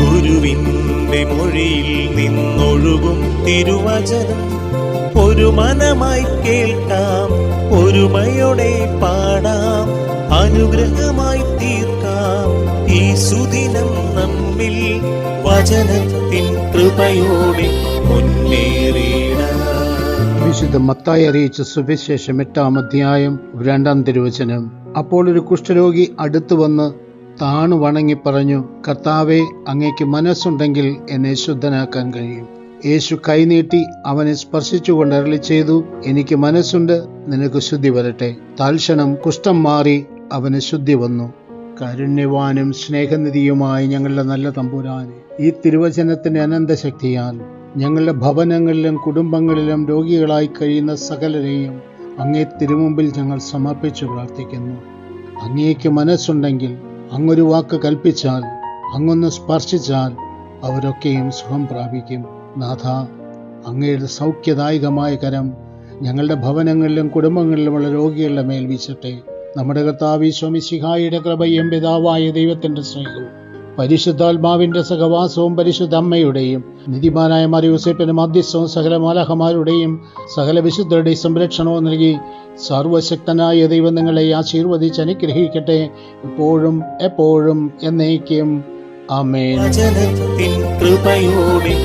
ഗുരുവിന്റെ മൊഴിയിൽ നിന്നൊഴുകും തിരുവചനം. ഒരു മനമായി കേൾക്കാം ഒരുമയോടെ പാടാം അനുഗ്രഹമായി തീർക്കാം. ഈ സുദിനം നമ്മിൽ വചനത്തിൻ കൃപയോടെ മുന്നേറിയിടാം വിശുദ്ധ മത്തായി അറിയിച്ച സുവിശേഷം എട്ടാം അധ്യായം രണ്ടാം തിരുവചനം. അപ്പോൾ ഒരു കുഷ്ഠരോഗി അടുത്തു വന്ന് താണു വണങ്ങി പറഞ്ഞു കർത്താവെ അങ്ങേക്ക് മനസ്സുണ്ടെങ്കിൽ എന്നെ ശുദ്ധനാക്കാൻ കഴിയും. യേശു കൈനീട്ടി അവനെ സ്പർശിച്ചുകൊണ്ട് അരളി ചെയ്തു എനിക്ക് മനസ്സുണ്ട് നിനക്ക് ശുദ്ധി വരട്ടെ. തൽക്ഷണം കുഷ്ഠം മാറി അവന് ശുദ്ധി വന്നു. കാരുണ്യവാനും സ്നേഹനിധിയുമായി ഞങ്ങളുടെ നല്ല തമ്പുരാനെ ഈ തിരുവചനത്തിന്റെ അനന്തശക്തിയാൽ ഞങ്ങളുടെ ഭവനങ്ങളിലും കുടുംബങ്ങളിലും രോഗികളായി കഴിയുന്ന സകലരെയും അങ്ങേ തിരുമുമ്പിൽ ഞങ്ങൾ സമർപ്പിച്ചു പ്രാർത്ഥിക്കുന്നു. അങ്ങേക്ക് മനസ്സുണ്ടെങ്കിൽ അങ്ങൊരു വാക്ക് കൽപ്പിച്ചാൽ അങ്ങൊന്ന് സ്പർശിച്ചാൽ അവരൊക്കെയും സുഖം പ്രാപിക്കും. നാഥ അങ്ങയുടെ സൗഖ്യദായകമായ കരം ഞങ്ങളുടെ ഭവനങ്ങളിലും കുടുംബങ്ങളിലുമുള്ള രോഗികളുടെ മേൽ വീശട്ടെ. നമ്മുടെ കർത്താവ് സ്വാമിശിഹായുടെ കൃപയും പിതാവായ ദൈവത്തിന്റെ സ്നേഹവും പരിശുദ്ധാത്മാവിന്റെ സഹവാസവും പരിശുദ്ധ അമ്മയുടെയും നിധിമാനായ മറിയൂസേപ്പിന്റെ മധ്യസ്ഥവും സകല മാലഹമാരുടെയും സകല വിശുദ്ധരുടെയും സംരക്ഷണവും നൽകി സർവശക്തനായ ദൈവം നിങ്ങളെ ആശീർവദിച്ച് അനുഗ്രഹിക്കട്ടെ. ഇപ്പോഴും എപ്പോഴും എന്നേക്കും. വചനത്തിൻ കൃപയോടെ